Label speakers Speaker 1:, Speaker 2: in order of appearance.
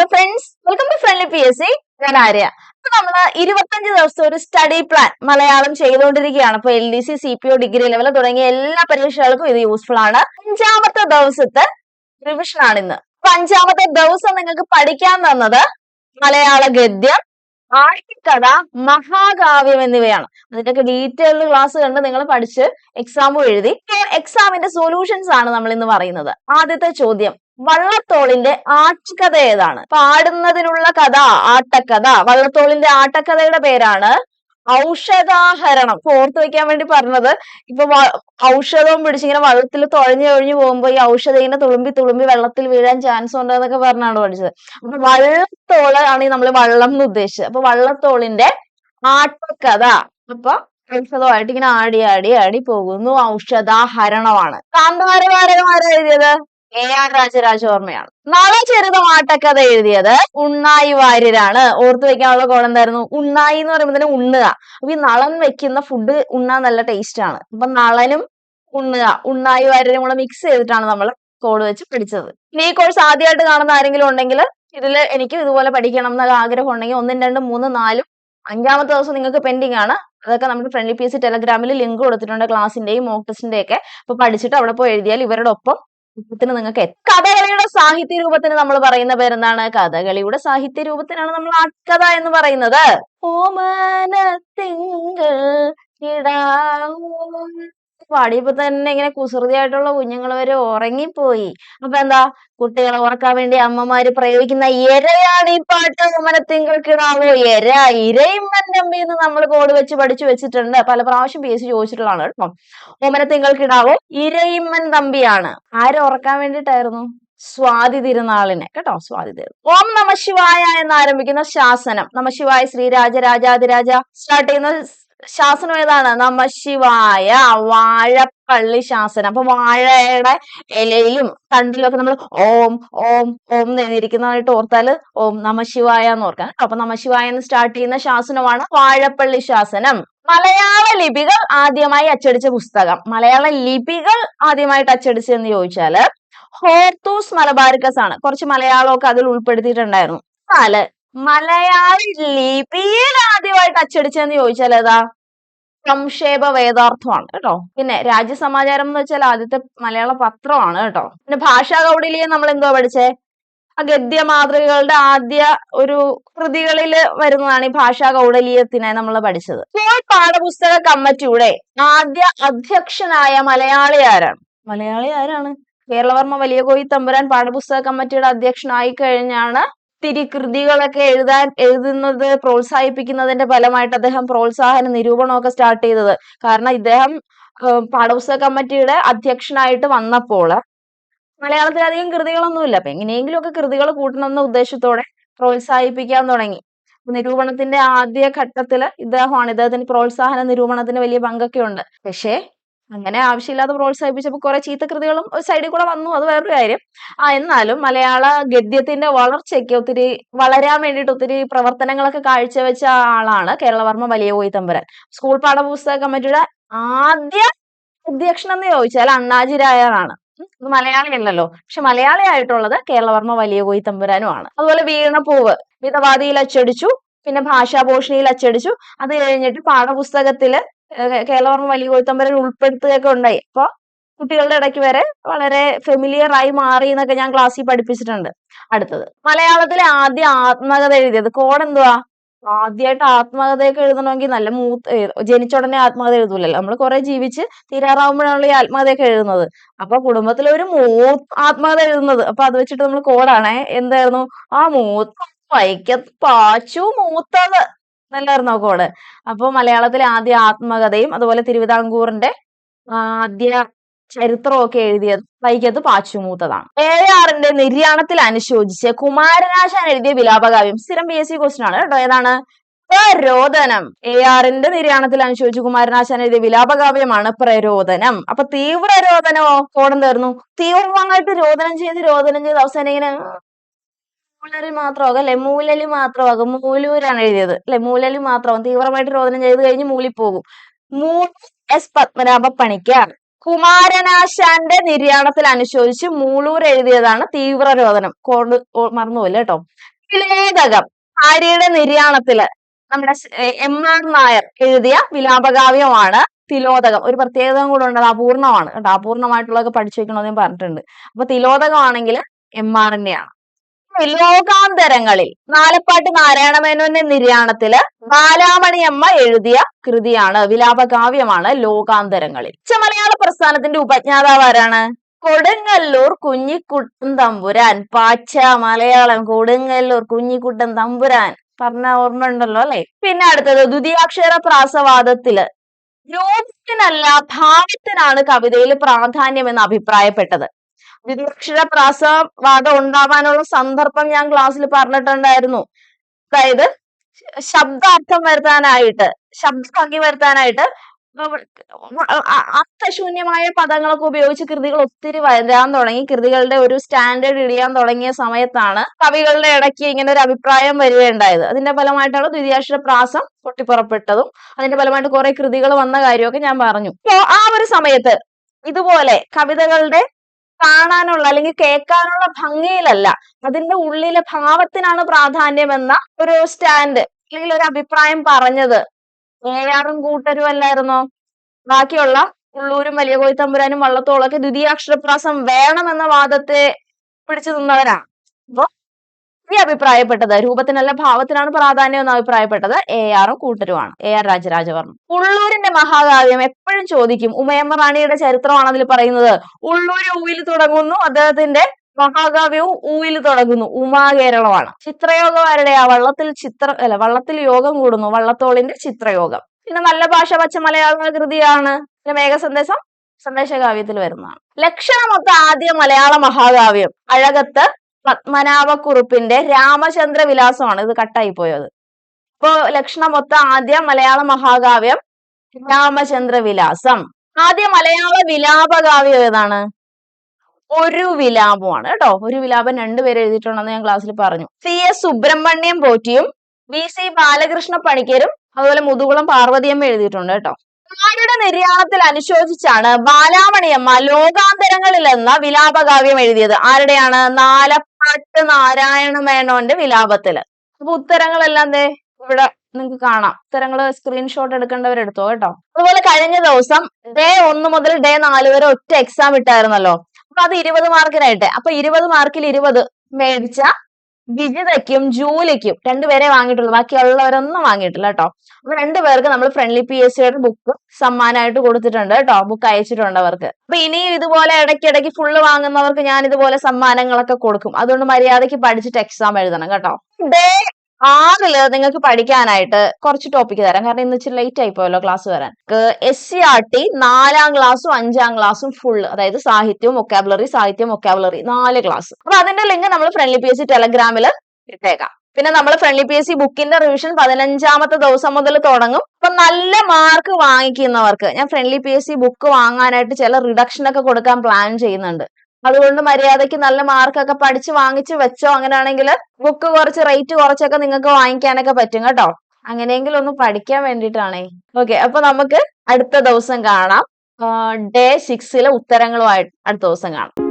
Speaker 1: Hello friends welcome to Friendly P S C ഞാൻ ആര്യ. അപ്പൊ നമ്മൾ ഇരുപത്തഞ്ച് ദിവസത്തെ ഒരു സ്റ്റഡി പ്ലാൻ മലയാളം ചെയ്തുകൊണ്ടിരിക്കുകയാണ്. അപ്പൊ L D C C P O degree level തുടങ്ങിയ എല്ലാ പരീക്ഷകൾക്കും ഇത് യൂസ്ഫുൾ ആണ്. അഞ്ചാമത്തെ ദിവസത്തെ റിവിഷൻ ആണ് ഇന്ന്. അപ്പൊ അഞ്ചാമത്തെ ദിവസം നിങ്ങൾക്ക് പഠിക്കാൻ തന്നത് മലയാള ഗദ്യം ആഴ്ചക്കഥ മഹാകാവ്യം എന്നിവയാണ്. അതിന്റെയൊക്കെ ഡീറ്റെയിൽഡ് ക്ലാസ് കണ്ട് നിങ്ങൾ പഠിച്ച് എക്സാമും എഴുതി. എക്സാമിന്റെ സൊല്യൂഷൻസ് ആണ് നമ്മൾ ഇന്ന് പറയുന്നത്. ആദ്യത്തെ ചോദ്യം. വള്ളത്തോളിന്റെ ആട്ടുകഥ ഏതാണ്? പാടുന്നതിനുള്ള കഥ ആട്ടക്കഥ. വള്ളത്തോളിന്റെ ആട്ടക്കഥയുടെ പേരാണ് ഔഷധാഹരണം. ഓർത്ത് വെക്കാൻ വേണ്ടി പറഞ്ഞത് ഇപ്പൊ ഔഷധവും പിടിച്ചിങ്ങനെ വള്ളത്തിൽ തുഴഞ്ഞു കഴിഞ്ഞു പോകുമ്പോ ഈ ഔഷധം ഇങ്ങനെ തുളുമ്പി തുളുമ്പി വെള്ളത്തിൽ വീഴാൻ ചാൻസ് ഉണ്ട് എന്നൊക്കെ പറഞ്ഞാണ് പഠിച്ചത്. അപ്പൊ വള്ളത്തോൾ ആണ് ഈ നമ്മൾ വള്ളം എന്ന് ഉദ്ദേശിച്ചത്. അപ്പൊ വള്ളത്തോളിന്റെ ആട്ടക്കഥ. അപ്പൊ ഔഷധമായിട്ട് ഇങ്ങനെ ആടി ആടി ആടി പോകുന്നു. ഔഷധാഹരണമാണ്. കാന്താരവാരകം ആരാ എഴുതിയത്? എ ആർ രാജരാജവർമ്മയാണ് നളചരിതം മാട്ടക്കഥ എഴുതിയത് ഉണ്ണായി വാര്യരാണ്. ഓർത്തു വെക്കാനുള്ള കോളം എന്തായിരുന്നു? ഉണ്ണായി എന്ന് പറയുമ്പോൾ തന്നെ ഉണ്ണുക. അപ്പൊ ഈ നളൻ വെക്കുന്ന ഫുഡ് ഉണ്ണാൻ നല്ല ടേസ്റ്റ് ആണ്. അപ്പൊ നളനും ഉണ്ണുക. ഉണ്ണായി വാര്യരും കൂടെ മിക്സ് ചെയ്തിട്ടാണ് നമ്മൾ കോഡ് വെച്ച് പഠിച്ചത്. ഇനി ഈ കോഴ്സ് ആദ്യമായിട്ട് കാണുന്ന ആരെങ്കിലും ഉണ്ടെങ്കിൽ ഇതിൽ എനിക്ക് ഇതുപോലെ പഠിക്കണം എന്ന ആഗ്രഹം ഉണ്ടെങ്കിൽ ഒന്നും രണ്ടും മൂന്നും നാലും അഞ്ചാമത്തെ ദിവസം നിങ്ങൾക്ക് പെൻഡിങ് ആണ്. അതൊക്കെ നമ്മുടെ ഫ്രണ്ട്ലി പി എസ് ടെലഗ്രാമിൽ ലിങ്ക് കൊടുത്തിട്ടുണ്ട് ക്ലാസിന്റെയും മോക്ക് ടെസ്റ്റിന്റെയും ഒക്കെ. അപ്പൊ പഠിച്ചിട്ട് അവിടെ പോയി എഴുതിയാൽ ഇവരുടെ ഒപ്പം രൂപത്തിന് നിങ്ങൾക്ക്. കഥകളിയുടെ സാഹിത്യ രൂപത്തിന് നമ്മൾ പറയുന്ന പേരെന്താണ് കഥകളിയുടെ സാഹിത്യ രൂപത്തിനാണ് നമ്മൾ ആട്കഥ എന്ന് പറയുന്നത് ഓമന തിങ്കൾ കിടാവോ പാടിയപ്പോ തന്നെ ഇങ്ങനെ കുസൃതിയായിട്ടുള്ള കുഞ്ഞുങ്ങൾ വരെ ഉറങ്ങിപ്പോയി. അപ്പൊ എന്താ? കുട്ടികളെ ഉറക്കാൻ വേണ്ടി അമ്മമാര് പ്രയോഗിക്കുന്ന എരയാണ് ഈ പാട്ട് ഓമനത്തിങ്കൾ കിടാവോ? എര ഇരയും എന്ന് നമ്മൾ കോഡ് വെച്ച് പഠിച്ചു വെച്ചിട്ടുണ്ട്. പല പ്രാവശ്യം പി എസ് ചോദിച്ചിട്ടുള്ളതാണ് കേട്ടോ. ഓമനത്തിങ്കൾ കിടാവോ? ഇരയിമ്മൻ തമ്പിയാണ്. ആരെ ഉറക്കാൻ വേണ്ടിയിട്ടായിരുന്നു? സ്വാതി തിരുനാളിനെ. കേട്ടോ സ്വാതി തിരു ഓം നമ ശിവായ എന്ന് ആരംഭിക്കുന്ന ശാസനം. നമ ശിവായ ശ്രീരാജ രാജാതിരാജ. സ്റ്റാർട്ട് ചെയ്യുന്ന ശാസനം ഏതാണ്? നമ്മ ശിവായ വാഴപ്പള്ളി ശാസനം. അപ്പൊ വാഴയുടെ ഇലയിലും തണ്ടിലൊക്കെ നമ്മൾ ഓം ഓം ഓം എഴുതിയിരിക്കുന്നതായിട്ട് ഓർത്താൽ ഓം നമ ശിവായ എന്ന് ഓർക്കാൻ അപ്പൊ നമ ശിവായ എന്ന് സ്റ്റാർട്ട് ചെയ്യുന്ന ശാസനമാണ് വാഴപ്പള്ളി ശാസനം. മലയാള ലിപികൾ ആദ്യമായി അച്ചടിച്ച പുസ്തകം. മലയാള ലിപികൾ ആദ്യമായിട്ട് അച്ചടിച്ചതെന്ന് ചോദിച്ചാൽ ഹോർത്തൂസ് മലബാരിക്കസ് ആണ്. കുറച്ച് മലയാളമൊക്കെ അതിൽ ഉൾപ്പെടുത്തിയിട്ടുണ്ടായിരുന്നു. നാല് മലയാള ലിപിയിൽ ആദ്യമായിട്ട് അച്ചടിച്ചതെന്ന് ചോദിച്ചാൽ ഏതാ? സംക്ഷേപ വേദാർത്ഥമാണ് കേട്ടോ. പിന്നെ രാജ്യസമാചാരം എന്ന് വെച്ചാൽ ആദ്യത്തെ മലയാള പത്രമാണ് കേട്ടോ. പിന്നെ ഭാഷാ കൗടിലിയെ നമ്മൾ എന്തോ പഠിച്ചേ? ആ ഗദ്യ മാതൃകകളുടെ ആദ്യ ഒരു കൃതികളിൽ വരുന്നതാണ് ഈ ഭാഷാ കൗടലീയത്തിനെ നമ്മൾ പഠിച്ചത്. സ്കൂൾ പാഠപുസ്തക കമ്മിറ്റിയുടെ ആദ്യ അധ്യക്ഷനായ മലയാളി ആരാണ്? മലയാളി ആരാണ്? കേരളവർമ്മ വലിയ കോയി തമ്പുരാൻ പാഠപുസ്തക കമ്മിറ്റിയുടെ അധ്യക്ഷനായി കഴിഞ്ഞാണ് ഒത്തിരി കൃതികളൊക്കെ എഴുതാൻ എഴുതുന്നത് പ്രോത്സാഹിപ്പിക്കുന്നതിന്റെ ഫലമായിട്ട് അദ്ദേഹം പ്രോത്സാഹന നിരൂപണമൊക്കെ സ്റ്റാർട്ട് ചെയ്തത്. കാരണം ഇദ്ദേഹം പാഠപുസ്തക കമ്മിറ്റിയുടെ അധ്യക്ഷനായിട്ട് വന്നപ്പോൾ മലയാളത്തിൽ അധികം കൃതികളൊന്നുമില്ല. അപ്പൊ എങ്ങനെയെങ്കിലും ഒക്കെ കൃതികൾ കൂട്ടണമെന്ന ഉദ്ദേശത്തോടെ പ്രോത്സാഹിപ്പിക്കാൻ തുടങ്ങി. നിരൂപണത്തിന്റെ ആദ്യ ഘട്ടത്തിൽ ഇദ്ദേഹമാണ് ഇദ്ദേഹത്തിന് പ്രോത്സാഹന നിരൂപണത്തിന് വലിയ പങ്കൊക്കെ ഉണ്ട് പക്ഷേ അങ്ങനെ ആവശ്യമില്ലാതെ പ്രോത്സാഹിപ്പിച്ചപ്പോൾ കുറെ ചീത്ത കൃതികളും ഒരു സൈഡിൽ കൂടെ വന്നു അത് വേറൊരു കാര്യം. ആ എന്നാലും മലയാള ഗദ്യത്തിന്റെ വളർച്ചയ്ക്ക് ഒത്തിരി വളരാൻ വേണ്ടിയിട്ട് ഒത്തിരി പ്രവർത്തനങ്ങളൊക്കെ കാഴ്ചവെച്ച ആളാണ് കേരളവർമ്മ വലിയ കോയി സ്കൂൾ പാഠപുസ്തക കമ്മിറ്റിയുടെ ആദ്യ അധ്യക്ഷൻ എന്ന് ചോദിച്ചാൽ അണ്ണാജി രായറാണ്. ഇത് മലയാളി അല്ലല്ലോ പക്ഷെ മലയാളി ആയിട്ടുള്ളത് കേരളവർമ്മ വലിയ കോയി തമ്പുരാനുമാണ് അതുപോലെ വീണപ്പൂവ് മിതവാദിയിൽ അച്ചടിച്ചു പിന്നെ ഭാഷാഭൂഷണിയിൽ അച്ചടിച്ചു. അത് കഴിഞ്ഞിട്ട് പാഠപുസ്തകത്തിൽ കേരളവർമ്മ വലിയ കോയി തമ്പുരാൻ ഉൾപ്പെടുത്തുകയൊക്കെ ഉണ്ടായി. അപ്പൊ കുട്ടികളുടെ ഇടയ്ക്ക് വരെ വളരെ ഫെമിലിയർ ആയി മാറി എന്നൊക്കെ ഞാൻ ക്ലാസ്സിൽ പഠിപ്പിച്ചിട്ടുണ്ട് അടുത്തത്. മലയാളത്തിലെ ആദ്യ ആത്മകഥ എഴുതിയത് കോഡ് എന്തുവാ? ആദ്യമായിട്ട് ആത്മകഥയൊക്കെ എഴുതണമെങ്കിൽ നല്ല മൂത്ത് ജനിച്ച ഉടനെ ആത്മകഥ എഴുതൂലല്ലോ. നമ്മൾ കുറെ ജീവിച്ച് തീരാറാവുമ്പോഴാണല്ലോ ഈ ആത്മകഥയൊക്കെ എഴുതുന്നത്. അപ്പൊ കുടുംബത്തിലെ ഒരു മൂ ആത്മകഥ എഴുതുന്നത്. അപ്പൊ അത് വെച്ചിട്ട് നമ്മൾ കോഡാണേ. എന്തായിരുന്നു? ആ മൂത്ത വൈക്കത്ത് പാച്ചു മൂത്തത്. എന്നല്ലായിരുന്നോ കോൾ? അപ്പൊ മലയാളത്തിലെ ആദ്യ ആത്മകഥയും അതുപോലെ തിരുവിതാംകൂറിന്റെ ആദ്യ ചരിത്രമൊക്കെ എഴുതിയത് വൈക്കത്ത് പാച്ചുമൂത്തതാണ് ഏഴാറിന്റെ നിര്യാണത്തിൽ അനുശോചിച്ച് കുമാരനാശാൻ എഴുതിയ വിലാപകാവ്യം സ്ഥിരം പി എസ് സി ക്വസ്റ്റൻ ആണ് കേട്ടോ. ഏതാണ്? പ്രരോദനം എ ആറിന്റെ നിര്യാണത്തിൽ അനുശോചിച്ച് കുമാരനാശാൻ എഴുതിയ വിലാപകാവ്യമാണ് പ്രരോദനം അപ്പൊ തീവ്ര തീവ്രരോദനമോ കോടം തീർന്നു തീവ്രമായിട്ട് രോദനം ചെയ്ത് രോദനം ചെയ്ത് അവസാനം ഇങ്ങനെ മൂലര് മാത്രമാകും അല്ലെ? മൂലല് മാത്രമാകും മൂലൂരാണ് എഴുതിയത് അല്ലെ? മൂലല് മാത്രമാകും തീവ്രമായിട്ട് രോദനം ചെയ്ത് കഴിഞ്ഞ് പോകും. മൂ എസ് പത്മനാഭ പണിക്കർ കുമാരനാശാന്റെ നിര്യാണത്തിൽ അനുശോചിച്ച് മൂളൂർ എഴുതിയതാണ് തീവ്ര രോദനം ഓ- മറന്നുപോയില്ല കേട്ടോ. വിലേഖകം ഭാര്യയുടെ നിര്യാണത്തിൽ നമ്മുടെ എം ആർ നായർ എഴുതിയ വിലാപകാവ്യമാണ് തിലോദകം. ഒരു പ്രത്യേകത കൂടെ ഉണ്ട് അത് അപൂർണമാണ്. കേട്ടോ അപൂർണമായിട്ടുള്ളതൊക്കെ പഠിച്ചു വെക്കണമെന്ന് ഞാൻ പറഞ്ഞിട്ടുണ്ട്. അപ്പൊ തിലോതകമാണെങ്കിൽ എം ആറിന്റെയാണ് ലോകാന്തരങ്ങളിൽ നാലപ്പാട്ട് നാരായണമേനോന്റെ നിര്യാണത്തിൽ ബാലാമണിയമ്മ എഴുതിയ കൃതിയാണ് വിലാപകാവ്യമാണ് ലോകാന്തരങ്ങളിൽ. മലയാള പ്രസ്ഥാനത്തിന്റെ ഉപജ്ഞാതാവ് ആരാണ്? കൊടുങ്ങല്ലൂർ കുഞ്ഞിക്കുട്ടൻ തമ്പുരാൻ. പാച്ച മലയാളം കൊടുങ്ങല്ലൂർ കുഞ്ഞിക്കുട്ടൻ തമ്പുരാൻ. പറഞ്ഞ ഓർമ്മ ഉണ്ടല്ലോ അല്ലെ? പിന്നെ അടുത്തത് ദ്വിതീയാക്ഷര പ്രാസവാദത്തിൽ രൂപത്തിനല്ല ഭാവത്തിനാണ് കവിതയിൽ പ്രാധാന്യം എന്ന് അഭിപ്രായപ്പെട്ടത്. ദ്വിതീയാക്ഷര പ്രാസവാദം ഉണ്ടാവാനുള്ള സന്ദർഭം ഞാൻ ക്ലാസ്സിൽ പറഞ്ഞിട്ടുണ്ടായിരുന്നു. അതായത് ശബ്ദാർത്ഥം വരുത്താനായിട്ട് ശബ്ദഭംഗി വരുത്താനായിട്ട് അർത്ഥശൂന്യമായ പദങ്ങളൊക്കെ ഉപയോഗിച്ച് കൃതികൾ ഒത്തിരി വരാൻ തുടങ്ങി. കൃതികളുടെ ഒരു സ്റ്റാൻഡേർഡ് ഇടിയാൻ തുടങ്ങിയ സമയത്താണ് കവികളുടെ ഇടയ്ക്ക് ഇങ്ങനെ ഒരു അഭിപ്രായം വരികയുണ്ടായത്. അതിന്റെ ഫലമായിട്ടാണ് ദ്വിതീയാക്ഷര പ്രാസം പൊട്ടിപ്പുറപ്പെട്ടതും അതിന്റെ ഫലമായിട്ട് കുറെ കൃതികൾ വന്ന കാര്യമൊക്കെ ഞാൻ പറഞ്ഞു. അപ്പോ ആ ഒരു സമയത്ത് ഇതുപോലെ കവിതകളുടെ കാണാനുള്ള അല്ലെങ്കിൽ കേൾക്കാനുള്ള ഭംഗിയിലല്ല. അതിന്റെ ഉള്ളിലെ ഭാവത്തിനാണ് പ്രാധാന്യം എന്ന ഒരു സ്റ്റാൻഡ് അല്ലെങ്കിൽ ഒരു അഭിപ്രായം പറഞ്ഞത്. ഏഴാറും കൂട്ടരും അല്ലായിരുന്നോ? ബാക്കിയുള്ള ഉള്ളൂരും വലിയ കോയിത്തമ്പുരാനും വള്ളത്തോളൊക്കെ ദ്വിതീയാക്ഷരപ്രാസം വേണമെന്ന വാദത്തെ പിടിച്ചു നിന്നവരാണ്. അപ്പൊ ഈ അഭിപ്രായപ്പെട്ടത്. രൂപത്തിനല്ല ഭാവത്തിനാണ് പ്രാധാന്യം എന്ന് അഭിപ്രായപ്പെട്ടത് എ. ആറും കൂട്ടരുമാണ്. എ. ആർ. രാജരാജവർമ്മ ഉള്ളൂരിന്റെ മഹാകാവ്യം എപ്പോഴും ചോദിക്കും. ഉമയമ്മ റാണിയുടെ ചരിത്രമാണ് അതിൽ പറയുന്നത്. ഉള്ളൂര് ഊയിൽ തുടങ്ങുന്നു. അദ്ദേഹത്തിന്റെ മഹാകാവ്യവും ഊയിൽ തുടങ്ങുന്നു. ഉമാകേരളമാണ് ചിത്രയോഗം ആരുടെയാ വള്ളത്തിൽ ചിത്ര അല്ല വള്ളത്തിൽ യോഗം കൂടുന്നു. വള്ളത്തോളിന്റെ ചിത്രയോഗം. പിന്നെ നല്ല ഭാഷ പച്ച മലയാള കൃതിയാണ്. പിന്നെ മേഘസന്ദേശം സന്ദേശകാവ്യത്തിൽ വരുന്നതാണ്. ലക്ഷണമൊത്ത ആദ്യ മലയാള മഹാകാവ്യം അഴകത്ത് പത്മനാഭക്കുറുപ്പിന്റെ രാമചന്ദ്ര വിലാസമാണ് ഇത് കട്ടായി പോയത്. ഇപ്പോ ലക്ഷണമൊത്ത ആദ്യ മലയാള മഹാകാവ്യം രാമചന്ദ്ര വിലാസം ആദ്യ മലയാള വിലാപകാവ്യം ഏതാണ്? ഒരു വിലാപമാണ് കേട്ടോ. ഒരു വിലാപം രണ്ടുപേരെ എഴുതിയിട്ടുണ്ടെന്ന് ഞാൻ ക്ലാസ്സിൽ പറഞ്ഞു. സി എസ് സുബ്രഹ്മണ്യം പോറ്റിയും വി സി ബാലകൃഷ്ണ പണിക്കരും അതുപോലെ മുതുകുളം പാർവതിയമ്മ എഴുതിയിട്ടുണ്ട് കേട്ടോ. ആരുടെ നിര്യാണത്തിൽ അനുശോചിച്ചാണ് ബാലാമണിയമ്മ ലോകാന്തരങ്ങളിൽ എന്ന വിലാപകാവ്യം എഴുതിയത്. ആരുടെയാണ്? നാലപ്പാട്ട് നാരായണ മേനോന്റെ വിലാപത്തിൽ അപ്പൊ ഉത്തരങ്ങളെല്ലാം ദേ ഇവിടെ നിങ്ങൾക്ക് കാണാം. ഉത്തരങ്ങൾ സ്ക്രീൻഷോട്ട് എടുക്കേണ്ടവരെടുത്തോ കേട്ടോ. അതുപോലെ കഴിഞ്ഞ ദിവസം ഡേ ഒന്ന് മുതൽ ഡേ നാല് വരെ ഒറ്റ എക്സാം ഇട്ടായിരുന്നല്ലോ. അപ്പൊ അത് ഇരുപത് മാർക്കിനായിട്ട് അപ്പൊ ഇരുപത് മാർക്കിൽ ഇരുപത് മേടിച്ച വിജിതയ്ക്കും ജൂലിക്കും. രണ്ടുപേരെ വാങ്ങിയിട്ടുള്ളൂ. ബാക്കിയുള്ളവരൊന്നും വാങ്ങിയിട്ടില്ല കേട്ടോ. അപ്പൊ രണ്ടുപേർക്ക് നമ്മൾ ഫ്രണ്ട്ലി പി എസ് സിയുടെ ബുക്ക് സമ്മാനമായിട്ട് കൊടുത്തിട്ടുണ്ട് കേട്ടോ. ബുക്ക് അയച്ചിട്ടുണ്ട് അവർക്ക്. അപ്പൊ ഇനിയും ഇതുപോലെ ഇടയ്ക്കിടയ്ക്ക് ഫുള്ള് വാങ്ങുന്നവർക്ക് ഞാൻ ഇതുപോലെ സമ്മാനങ്ങളൊക്കെ കൊടുക്കും. അതുകൊണ്ട് മര്യാദയ്ക്ക് പഠിച്ചിട്ട് എക്സാം എഴുതണം കേട്ടോ. ഡേ ആറിൽ നിങ്ങൾക്ക് പഠിക്കാനായിട്ട് കുറച്ച് ടോപ്പിക് തരാം. കാരണം ഇന്ന് ഇച്ചിരി ലേറ്റ് ആയി പോയല്ലോ ക്ലാസ് വരാൻ. എസ് സി ആർ ടി നാലാം ക്ലാസ്സും അഞ്ചാം ക്ലാസ്സും ഫുൾ അതായത് സാഹിത്യവും ഒക്കാബുലറി സാഹിത്യം ഒക്കാബുലറി നാല് ക്ലാസ് അപ്പൊ അതിന്റെ ലിങ്ക് നമ്മൾ ഫ്രണ്ട്ലി പി എസ് സി ടെലഗ്രാമിൽ ഇട്ടേക്കാം. പിന്നെ നമ്മൾ ഫ്രണ്ട്ലി പി എസ് സി ബുക്കിന്റെ റിവിഷൻ പതിനഞ്ചാമത്തെ ദിവസം മുതൽ തുടങ്ങും. അപ്പൊ നല്ല മാർക്ക് വാങ്ങിക്കുന്നവർക്ക് ഞാൻ Friendly P S C book വാങ്ങാനായിട്ട് ചില റിഡക്ഷൻ ഒക്കെ കൊടുക്കാൻ പ്ലാൻ ചെയ്യുന്നുണ്ട്. അതുകൊണ്ട് മര്യാദയ്ക്ക് നല്ല മാർക്കൊക്കെ പഠിച്ച് വാങ്ങിച്ച് വെച്ചോ. അങ്ങനെയാണെങ്കിൽ ബുക്ക് കുറച്ച് റേറ്റ് കുറച്ചൊക്കെ നിങ്ങൾക്ക് വാങ്ങിക്കാനൊക്കെ പറ്റും കേട്ടോ. അങ്ങനെയെങ്കിലും ഒന്ന് പഠിക്കാൻ വേണ്ടിയിട്ടാണേ. ഓക്കെ അപ്പൊ നമുക്ക് അടുത്ത ദിവസം കാണാം. ഡേ സിക്സിലെ ഉത്തരങ്ങളുമായിട്ട് അടുത്ത ദിവസം കാണാം.